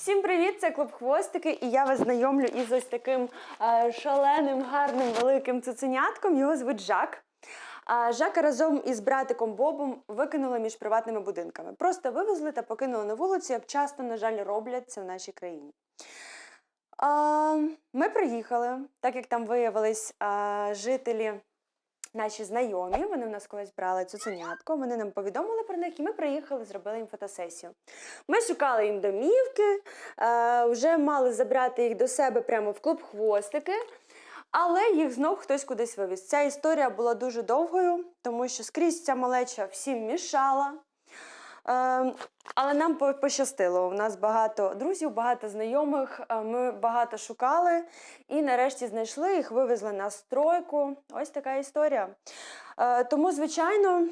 Всім привіт! Це клуб Хвостики, і я вас знайомлю із ось таким е, шаленим, гарним, великим цуценятком. Його звуть Жак. Жака разом із братиком Бобом викинули між приватними будинками. Просто вивезли та покинули на вулицю, як часто, на жаль, роблять це в нашій країні. Ми приїхали, так як там виявились жителі наші знайомі, вони в нас колись брали цуценятко, вони нам повідомили про них, і ми приїхали, зробили їм фотосесію. Ми шукали їм домівки, е, вже мали забрати їх до себе прямо в клуб хвостики, але їх знов хтось кудись вивіз. Ця історія була дуже довгою, тому що скрізь ця малеча всім мішала. Е, але нам пощастило. У нас багато друзів, багато знайомих. е, Ми багато шукали і нарешті знайшли їх, вивезли на стройку. Ось така історія. Е, Тому, звичайно,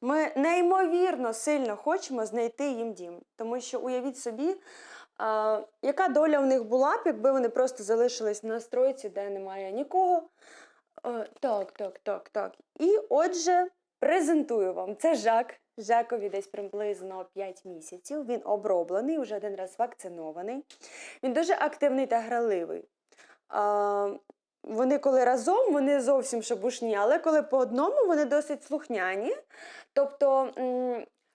ми неймовірно сильно хочемо знайти їм дім. Тому що уявіть собі, е, яка доля в них була б, якби вони просто залишились на стройці, де немає нікого. Так, так, так, так. І отже, презентую вам. Це Жак. Жакові десь приблизно 5 місяців. Він оброблений, вже один раз вакцинований. Він дуже активний та граливий. А, вони коли разом, вони зовсім шабушні, але коли по одному, вони досить слухняні. Тобто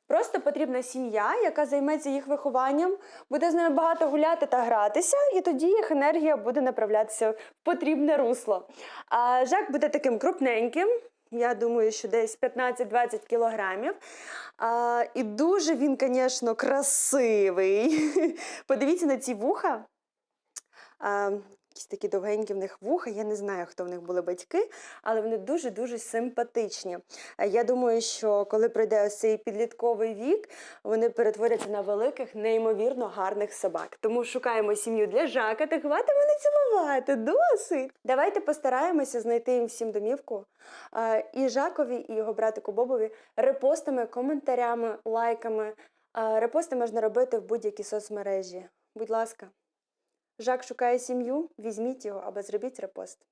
просто потрібна сім'я, яка займеться їх вихованням, буде з ними багато гуляти та гратися, і тоді їх енергія буде направлятися в потрібне русло. А Жак буде таким крупненьким. Я думаю, що десь 15-20 кілограмів. А, і дуже він, звісно, красивий. Подивіться на ці вуха. Якісь такі довгенькі в них вуха. Я не знаю, хто в них були батьки, але вони дуже-дуже симпатичні. Я думаю, що коли пройде ось цей підлітковий вік, вони перетворяться на великих, неймовірно гарних собак. Тому шукаємо сім'ю для Жака та хватить мене цілувати. Досить. Давайте постараємося знайти їм всім домівку. І Жакові, і його братику Бобові репостами, коментарями, лайками. Репости можна робити в будь-якій соцмережі. Будь ласка. Жак шукає сім'ю, візьміть його або зробіть репост.